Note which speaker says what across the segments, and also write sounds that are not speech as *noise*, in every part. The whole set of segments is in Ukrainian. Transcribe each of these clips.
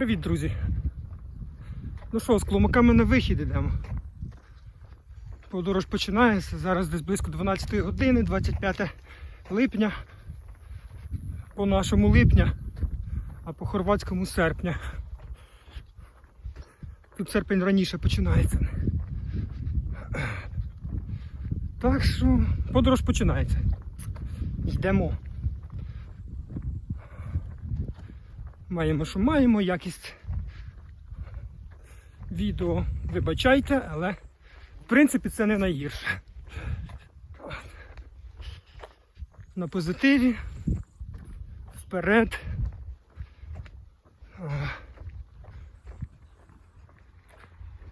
Speaker 1: Привіт, друзі. Ну що, з клумаками на вихід йдемо. Подорож починається. Зараз десь близько 12 години, 25 липня. По нашому липня, а по хорватському серпня. Тут серпень раніше починається. Так що подорож починається. Йдемо. Маємо, що маємо, якість відео вибачайте, але в принципі це не найгірше. На позитиві, вперед.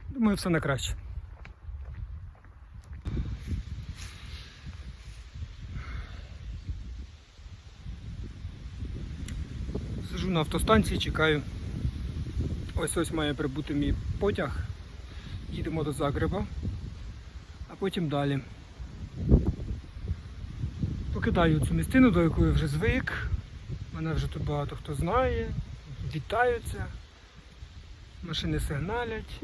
Speaker 1: Думаю, все на краще. Сижу на автостанції, чекаю. Ось ось має прибути мій потяг. Їдемо до Загреба, а потім далі. Покидаю цю місцину, до якої вже звик. Мене вже тут багато хто знає. Вітаються. Машини сигналять.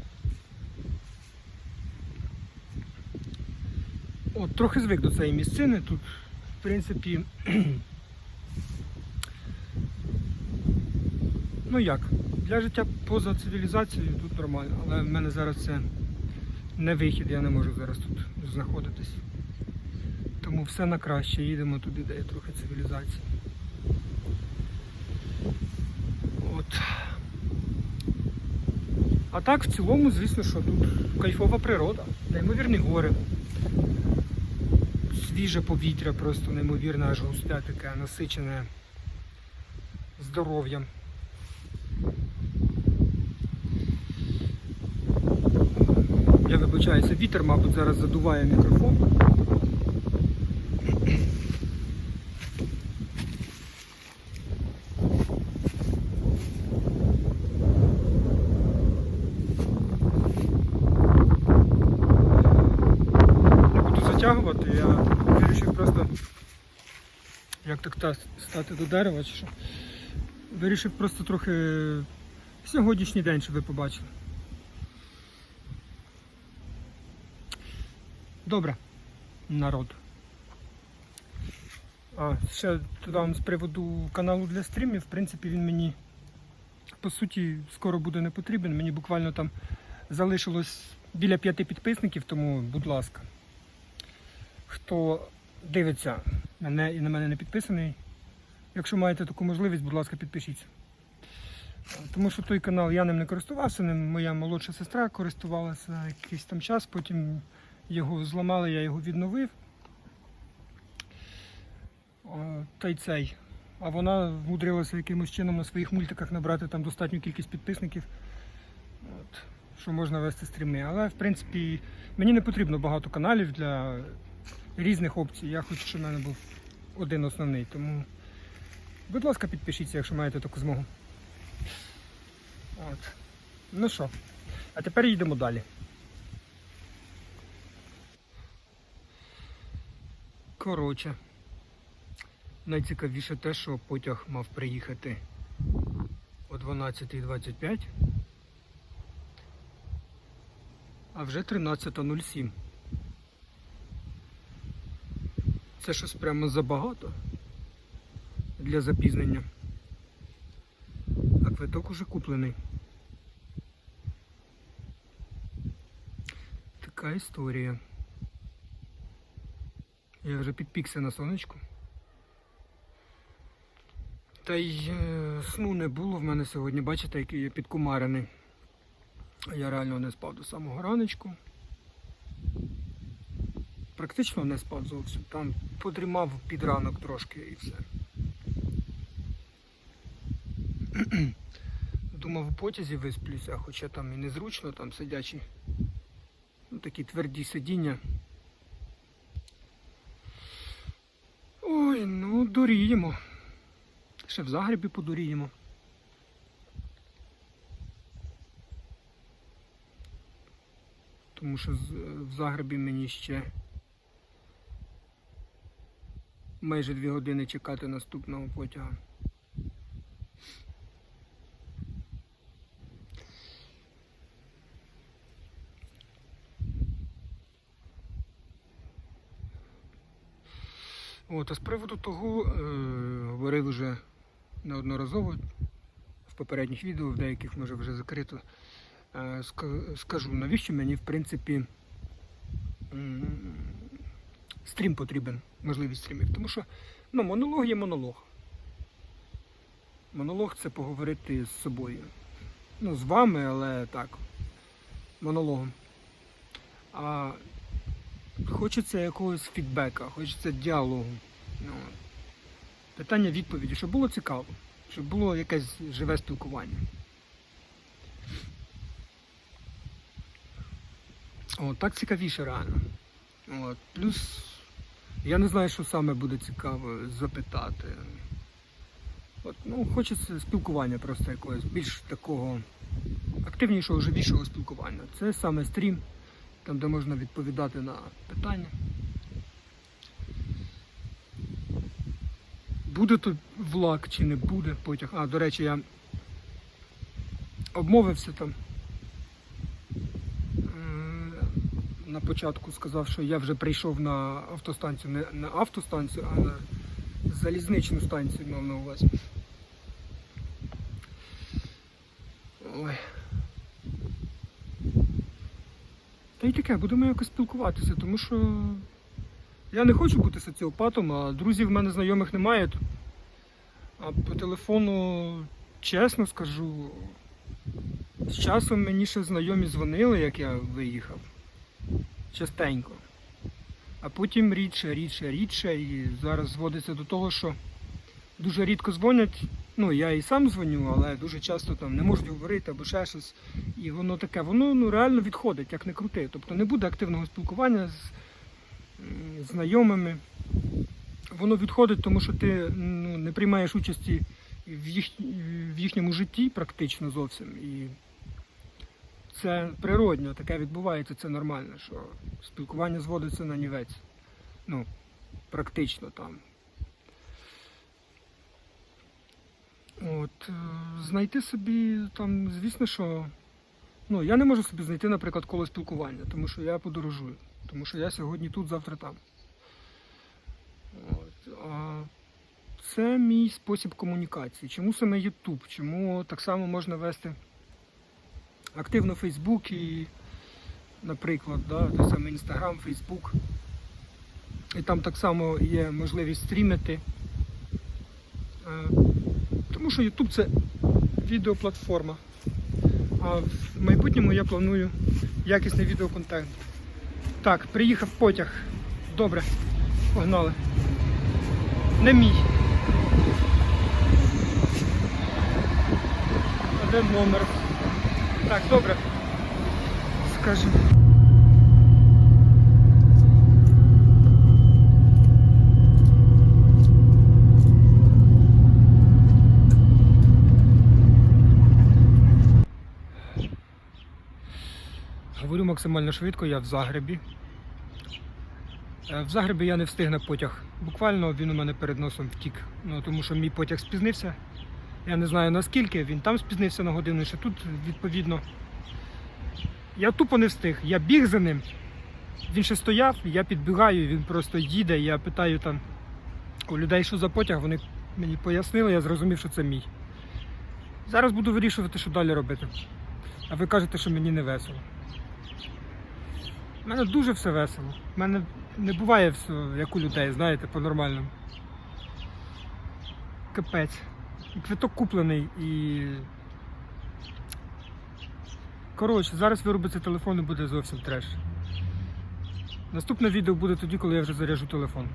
Speaker 1: От, трохи звик до цієї місцини. Тут, в принципі, *clears throat* ну як, для життя поза цивілізацією тут нормально, але в мене зараз це не вихід, я не можу зараз тут знаходитись. Тому все на краще, їдемо туди, де є трохи цивілізації. От. А так, в цілому, звісно, що тут кайфова природа, неймовірні гори. Свіже повітря, просто неймовірне, аж густе таке, насичене здоров'ям. Вибачаюся, вітер, мабуть, зараз задуває мікрофон. Не буду затягувати, я вирішив просто як так та- стати до дерева чи що. Вирішив просто трохи сьогоднішній день, щоб ви побачили. Добре, народ. А, ще додам з приводу каналу для стрімів. В принципі, він мені по суті скоро буде не потрібен. Мені буквально там залишилось біля п'яти підписників, тому, будь ласка, хто дивиться мене і на мене не підписаний, якщо маєте таку можливість, будь ласка, підпишіться. Тому що той канал я ним не користувався, ним моя молодша сестра користувалася якийсь там час, потім його зламали, я його відновив. Та й цей. А вона вмудрилася якимось чином на своїх мультиках набрати там достатню кількість підписників, От, що можна вести стріми. Але в принципі мені не потрібно багато каналів для різних опцій. Я хочу, щоб в мене був один основний. Тому, будь ласка, підпишіться, якщо маєте таку змогу. От. Ну що, а тепер їдемо далі. Коротше, найцікавіше те, що потяг мав приїхати о 12.25, а вже 13.07. Це щось прямо забагато для запізнення. А квиток уже куплений. Така історія. Я вже підпікся на сонечку. Та й е, сну не було в мене сьогодні, бачите, який я підкумарений. Я реально не спав до самого раночку. Практично не спав зовсім. Там подрімав під ранок трошки і все. *clears throat* Думав у потязі висплюся, хоча там і незручно, там сидячі. Ну, такі тверді сидіння. Ой, ну доріємо. Ще в Загребі подуріємо. Тому що в Загребі мені ще майже дві години чекати наступного потяга. От, а з приводу того, е, говорив вже неодноразово в попередніх відео, в деяких може вже закрито. Е, скажу, навіщо мені, в принципі, стрім потрібен, можливість стрімів. Тому що ну, монолог є монолог. Монолог це поговорити з собою. Ну, з вами, але так. Монологом. А хочеться якогось фідбека, хочеться діалогу. Ну, питання відповіді, щоб було цікаво, щоб було якесь живе спілкування. О, так цікавіше реально. От. Плюс я не знаю, що саме буде цікаво запитати. От, ну, хочеться спілкування просто якогось, більш такого активнішого, живішого спілкування. Це саме стрім, там, де можна відповідати на питання. Буде тут влак чи не буде потяг. А, до речі, я обмовився там. Е, На початку сказав, що я вже прийшов на автостанцію, не на автостанцію, а на залізничну станцію мав на увазі. Ой. Та й таке, будемо якось спілкуватися, тому що я не хочу бути соціопатом, а друзів в мене знайомих немає. А по телефону, чесно скажу, з часом мені ще знайомі дзвонили, як я виїхав. Частенько. А потім рідше, рідше, рідше. І зараз зводиться до того, що дуже рідко дзвонять. Ну, я і сам дзвоню, але дуже часто там не можуть говорити або ще щось. І воно таке, воно ну, реально відходить, як не крути. Тобто не буде активного спілкування з знайомими. Воно відходить, тому що ти ну, не приймаєш участі в, їх, в їхньому житті практично зовсім. І це природньо, таке відбувається, це нормально, що спілкування зводиться на нівець. Ну, практично там. От, е, знайти собі там, звісно, що. Ну, я не можу собі знайти, наприклад, коло спілкування, тому що я подорожую. Тому що я сьогодні тут, завтра там. От, а це мій спосіб комунікації. Чому саме YouTube? Чому так само можна вести активно Facebook і, наприклад, да, той самий Instagram, Facebook. І там так само є можливість стрімити. Тому що YouTube це відеоплатформа. А в майбутньому я планую якісний відеоконтент. Так, приїхав потяг. Добре, погнали. Не мій. Де номер? Так, добре. Скажи. Максимально швидко, я в Загребі. Е, В Загребі я не встиг на потяг. Буквально він у мене перед носом втік. Ну, тому що мій потяг спізнився. Я не знаю наскільки, він там спізнився на годину, що тут відповідно. Я тупо не встиг. Я біг за ним. Він ще стояв, я підбігаю, він просто їде. Я питаю там у людей, що за потяг, вони мені пояснили, я зрозумів, що це мій. Зараз буду вирішувати, що далі робити. А ви кажете, що мені не весело. У мене дуже все весело. У мене не буває все, як у людей, знаєте, по-нормальному. Капець. Квиток куплений і. Коротше, зараз вирубиться телефон і буде зовсім треш. Наступне відео буде тоді, коли я вже заряжу телефон.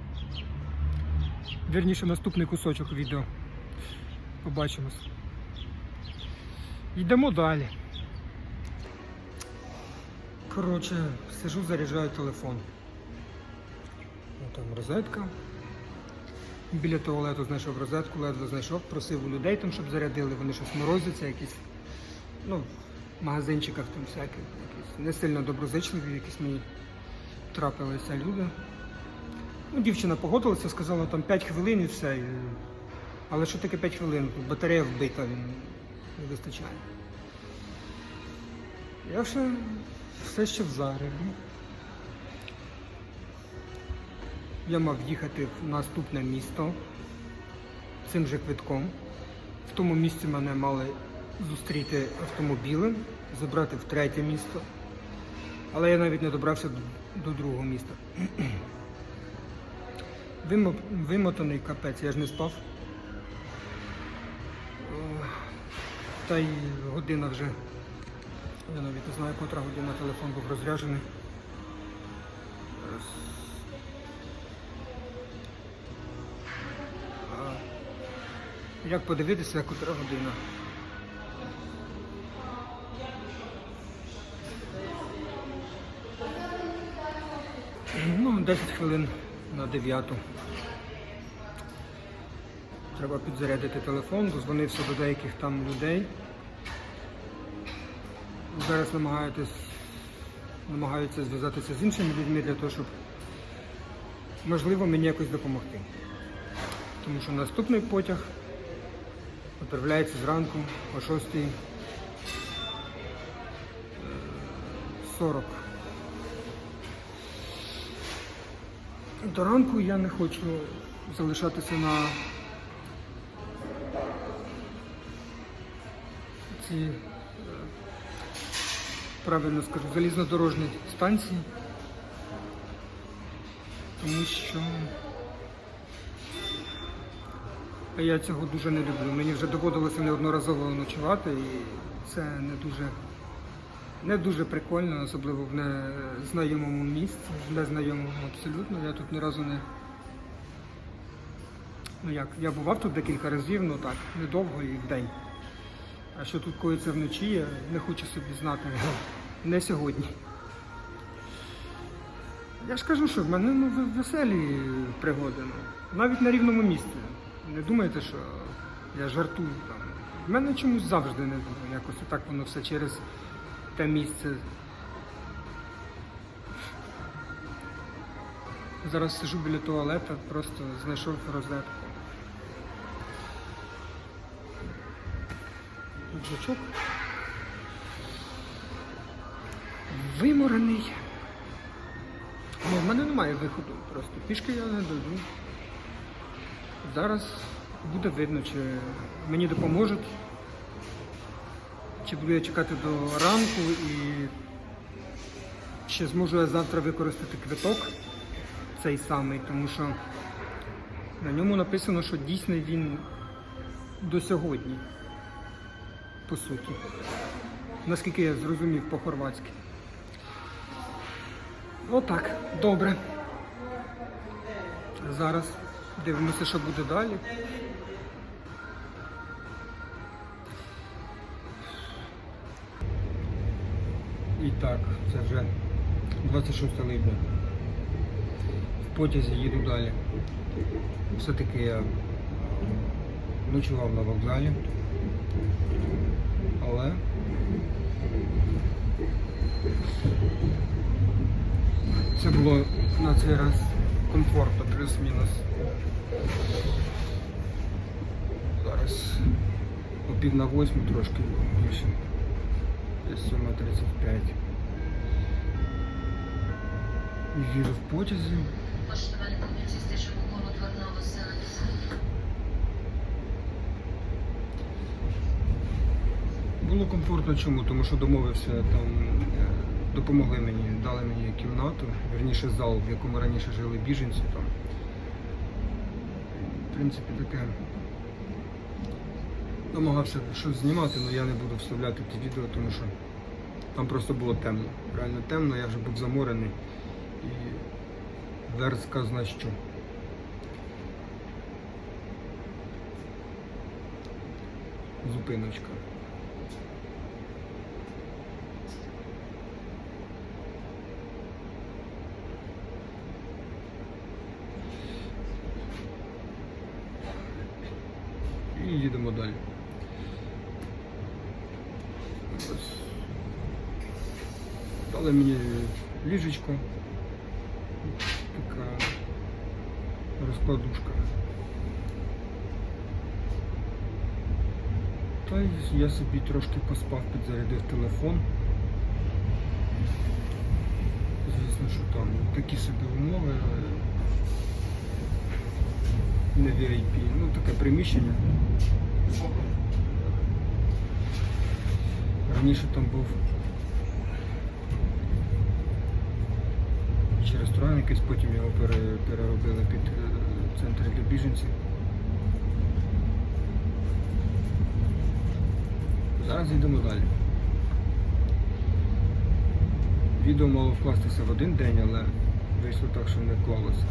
Speaker 1: Вірніше, наступний кусочок відео. Побачимось. Йдемо далі. Коротше, сижу, заряджаю телефон. Ну, там розетка. Біля туалету знайшов розетку, ледве знайшов, просив у людей там, щоб зарядили, вони щось морозяться, якісь, ну, в магазинчиках там всякі, якісь не сильно доброзичливі, якісь мені трапилися люди. Ну, дівчина погодилася, сказала там 5 хвилин і все. І... Але що таке 5 хвилин? Батарея вбита, він не вистачає. Я ще все ще в Загребі. я мав їхати в наступне місто цим же квитком. В тому місці мене мали зустріти автомобілем, забрати в третє місто. Але я навіть не добрався до, другого міста. *clears throat* Вимотаний капець, я ж не спав. Та й година вже. Я навіть не знаю, котра година телефон був розряджений. Як подивитися, котра година? Ну, 10 хвилин на 9. Треба підзарядити телефон, дозвонився до деяких там людей. Зараз намагаються, зв'язатися з іншими людьми для того, щоб можливо мені якось допомогти. Тому що наступний потяг відправляється зранку о 6.40. До ранку я не хочу залишатися на ці, е, правильно скажу, залізнодорожній станції, тому що я цього дуже не люблю. Мені вже доводилося неодноразово ночувати і це не дуже, не дуже прикольно, особливо в незнайомому місці, в незнайомому абсолютно. Я тут ні разу не. Ну як, я бував тут декілька разів, ну так, недовго і в день. А що тут коїться вночі, я не хочу собі знати. Не сьогодні. Я ж кажу, що в мене ну, веселі пригоди. Ну. Навіть на рівному місці. Не думайте, що я жартую там. В мене чомусь завжди не було. Якось отак воно все через те місце. Зараз сижу біля туалета, просто знайшов розетку. Рюкзачок. Виморений. Ну, в мене немає виходу просто. Пішки я не дойду. Зараз буде видно, чи мені допоможуть, чи буду я чекати до ранку і чи зможу я завтра використати квиток цей самий, тому що на ньому написано, що дійсний він до сьогодні, по суті. Наскільки я зрозумів по-хорватськи. Отак, добре. Зараз дивимося, що буде далі. І так, це вже 26 липня. В потязі їду далі. Все-таки я ночував на вокзалі. Але це було на цей раз комфортно, плюс-мінус. Зараз о пів на восьму трошки більше. Десь 7.35. Їду в потязі. Було комфортно чому? Тому що домовився там, допомогли мені, дали мені кімнату, верніше зал, в якому раніше жили біженці там. В принципі, таке. Намагався щось знімати, але я не буду вставляти ті відео, тому що там просто було темно. Реально темно, я вже був заморений і верстка зна що. Зупиночка. І їдемо далі. Ось. Дали мені ліжечко. Така розкладушка. Та я собі трошки поспав, підзарядив телефон. Звісно, що там такі собі умови, не VIP, ну таке приміщення. Раніше там був чи ресторан якийсь, потім його переробили під е, центр для біженців. Зараз йдемо далі. Відео мало вкластися в один день, але вийшло так, що не вклалося.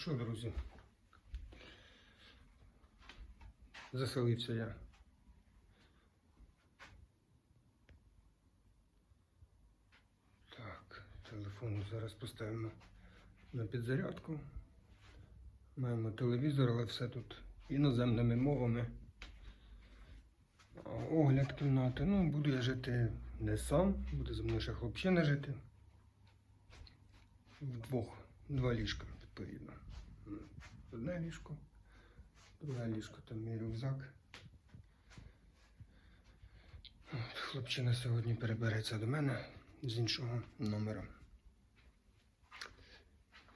Speaker 1: Що, друзі? Заселився я. Так, телефон зараз поставимо на підзарядку. Маємо телевізор, але все тут іноземними мовами. Огляд кімнати. Ну, буду я жити не сам, буде за мною ще хлопчина жити. Вдвох, два ліжка, відповідно. Одне ліжко, друге ліжко, там мій рюкзак. Хлопчина сьогодні перебереться до мене з іншого номера.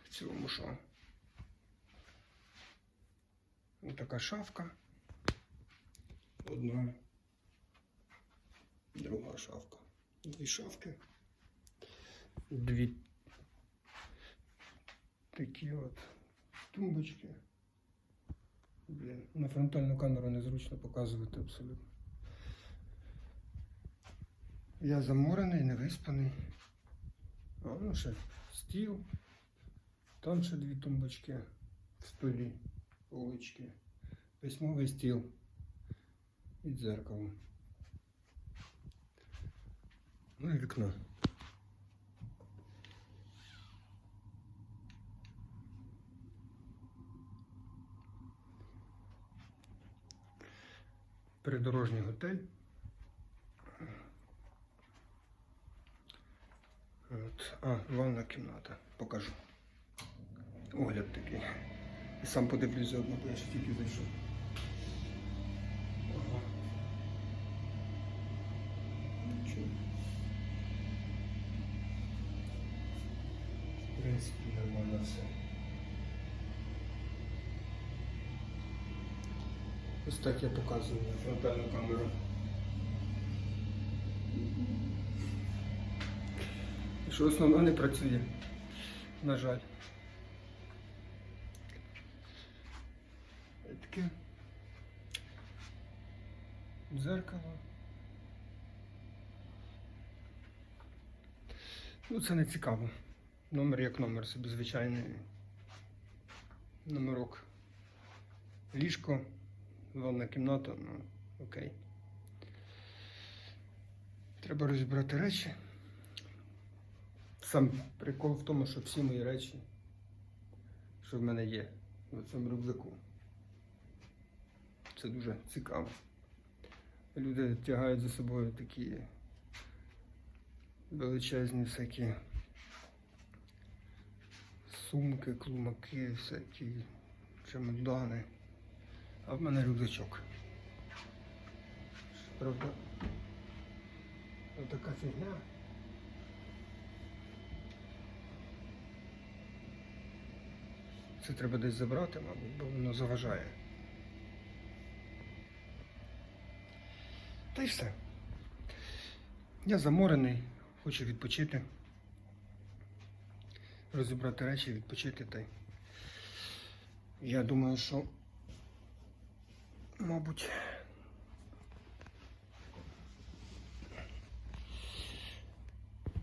Speaker 1: В цілому що? Ось така шафка. Одна. Друга шафка. Дві шафки. Дві такі от тумбочки. Блін, на фронтальну камеру незручно показувати абсолютно. Я заморений, невиспаний. А ну ще стіл. Там ще дві тумбочки в столі, полички. Письмовий стіл і дзеркало. Ну і вікно. Придорожній готель. От. А, ванна кімната. Покажу. Огляд такий. І сам подивлюсь заодно, бо я ще тільки зайшов. Ага. Чу. В принципі, нормально все. Ось так я показую фронтальну камеру. Що основно не працює, на жаль. Таке дзеркало. Ну, це не цікаво. Номер як номер, собі звичайний номерок. Ліжко, ванна кімната, ну окей. Треба розібрати речі. Сам прикол в тому, що всі мої речі, що в мене є в цьому рюкзаку. Це дуже цікаво. Люди тягають за собою такі величезні всякі сумки, клумаки, всякі чемодани. А в мене рюкзачок. Правда, така фігня. Це треба десь забрати, мабуть, бо воно заважає. Та й все. Я заморений, хочу відпочити. Розібрати речі, відпочити та й. Я думаю, що, мабуть,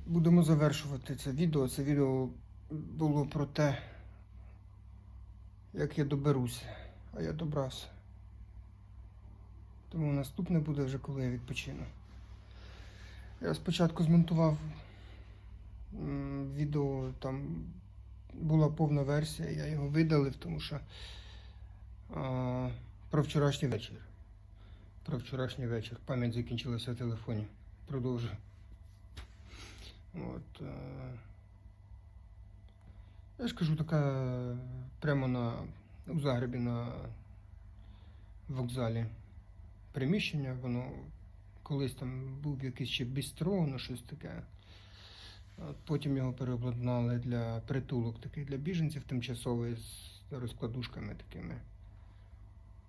Speaker 1: будемо завершувати це відео. Це відео було про те, як я доберуся, а я добрався. Тому наступне буде вже коли я відпочину. Я спочатку змонтував відео, там була повна версія, я його видалив, тому що а, про вчорашній вечір. Про вчорашній вечір. Пам'ять закінчилася в телефоні. Продовжую. От, е, Я ж кажу, така прямо на у Загребі на вокзалі приміщення. Воно колись там був якийсь ще бістро, ну щось таке. От Потім його переобладнали для притулок, такий для біженців тимчасовий з розкладушками такими.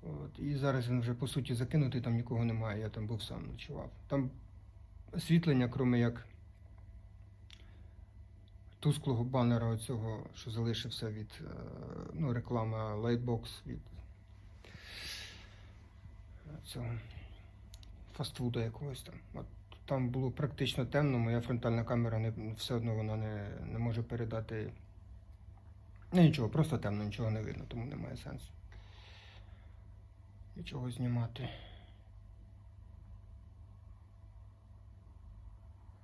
Speaker 1: От. І зараз він вже по суті закинутий, там нікого немає, я там був сам ночував. Там освітлення, крім як тусклого банера оцього, що залишився від е, ну, реклама Lightbox від цього фастфуду якогось там. От там було практично темно, моя фронтальна камера не, все одно вона не, не може передати. Ну, нічого, просто темно, нічого не видно, тому немає сенсу. Нічого знімати.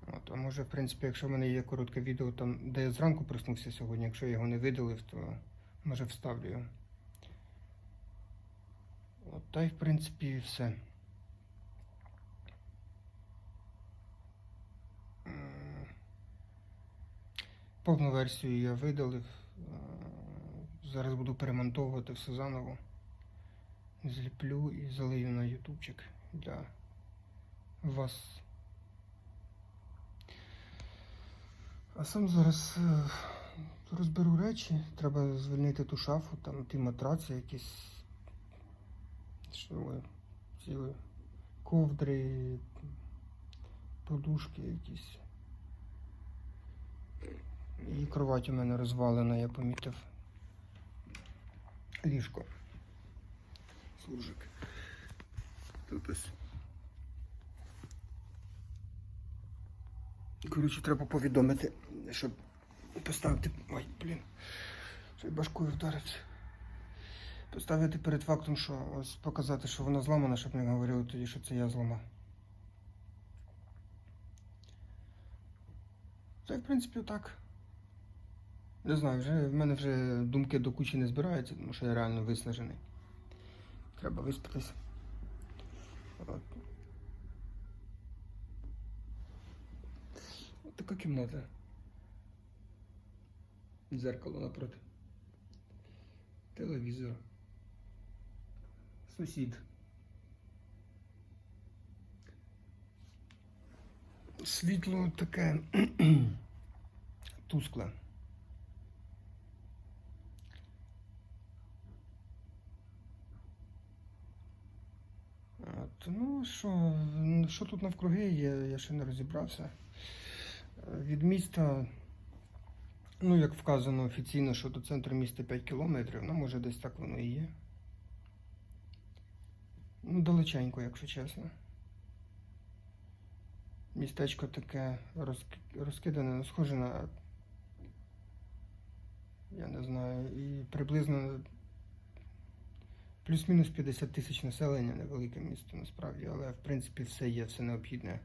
Speaker 1: От, а може, в принципі, якщо в мене є коротке відео, там, де я зранку проснувся сьогодні, якщо я його не видалив, то може вставлю його. От, та й в принципі все. Повну версію я видалив. Е, Зараз буду перемонтовувати все заново. Зліплю і залию на ютубчик для вас. А сам зараз е, розберу речі. Треба звільнити ту шафу, там ті матраци якісь. Що ви, ці ковдри, подушки якісь. І кровать у мене розвалена, я помітив. Ліжко. Служик. Тут ось. Коротше, треба повідомити, щоб поставити. Ой, блін. Що башкою вдариться. Поставити перед фактом, що ось показати, що вона зламана, щоб не говорили тоді, що це я зламав. Це, в принципі, так. Не знаю, вже в мене вже думки до кучі не збираються, тому що я реально виснажений. Треба виспатись. От. От така кімната. Дзеркало напроти. Телевізор. Сусід. Світло таке *clears throat* тускле. От, ну що, що тут навкруги є, я ще не розібрався. Від міста, ну як вказано офіційно, що до центру міста 5 кілометрів, ну може десь так воно і є. Ну, далеченько, якщо чесно. Містечко таке розкидане, ну, схоже на. Я не знаю, і приблизно плюс-мінус 50 тисяч населення, невелике місто насправді, але в принципі все є, все необхідне.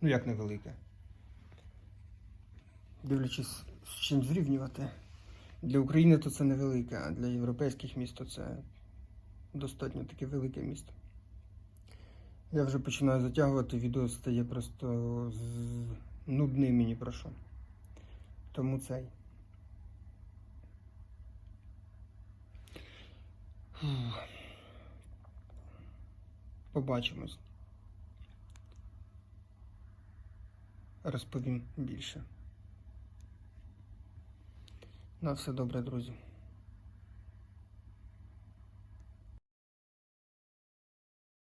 Speaker 1: Ну як невелике. Дивлячись, з чим зрівнювати. Для України то це невелике, а для європейських міст то це достатньо таке велике місто. Я вже починаю затягувати, відео стає просто з... нудним мені про що. Тому цей. Побачимось. Розповім більше. На все добре, друзі.